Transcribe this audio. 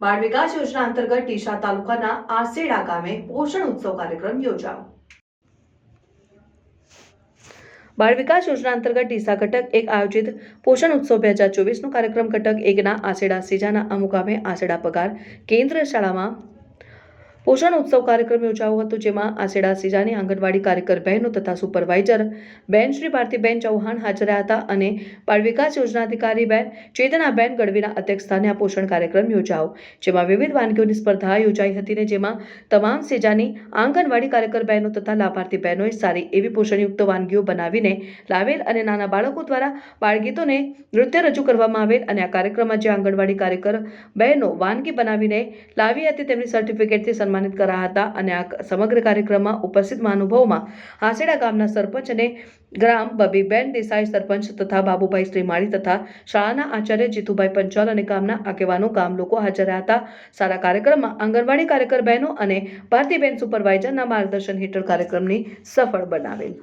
બાળ વિકાસ યોજના અંતર્ગત ડીસા તાલુકાના આસેડા ગામે પોષણ ઉત્સવ કાર્યક્રમ યોજાયો. બાળ વિકાસ યોજના અંતર્ગત ડીસા ઘટક એક આયોજિત પોષણ ઉત્સવ બે હજાર ચોવીસનો કાર્યક્રમ ઘટક એકના આસેડા સીજાના અમુકામે આસેડા પગાર કેન્દ્ર શાળામાં પોષણ ઉત્સવ કાર્યક્રમ યોજાયો હતો, જેમાં આસેડા સીજાની આંગણવાડી કાર્યકર બહેનો તથા સુપરવાઇઝર બેન શ્રી ભારતીબેન ચૌહાણ હાજર હતા અને બાળ વિકાસ યોજના અધિકારી બેન ચેતનાબેન ગઢવીના અધ્યક્ષસ્થાને આ પોષણ કાર્યક્રમ યોજાયો, જેમાં વિવિધ વાનગીઓની સ્પર્ધા યોજાઈ હતી ને જેમાં તમામ સેજાની આંગણવાડી કાર્યકર બહેનો તથા લાભાર્થી બહેનોએ સારી એવી પોષણયુક્ત વાનગીઓ બનાવીને લાવેલ અને નાના બાળકો દ્વારા બાળગીતોને નૃત્ય રજૂ કરવામાં આવેલ અને આ કાર્યક્રમમાં જે આંગણવાડી કાર્યકર બહેનો વાનગી બનાવીને લાવી હતી, તેમની સર્ટિફિકેટથી સન્માનિત કરાયા હતા અને આ સમગ્ર કાર્યક્રમમાં ઉપસ્થિત મહાનુભાવોમાં હાસેડા ગામના સરપંચ અને ગ્રામ બબીબેન દેસાઈ સરપંચ તથા બાબુભાઈ શ્રીમાળી તથા શાળાના આચાર્ય જીતુભાઈ પંચાલ અને ગામના આગેવાનો ગામ લોકો હાજર રહ્યા હતા. સારા કાર્યક્રમમાં આંગણવાડી કાર્યકર બહેનો અને ભારતીબેન સુપરવાઇઝરના માર્ગદર્શન હેઠળ કાર્યક્રમની સફળ બનાવેલ.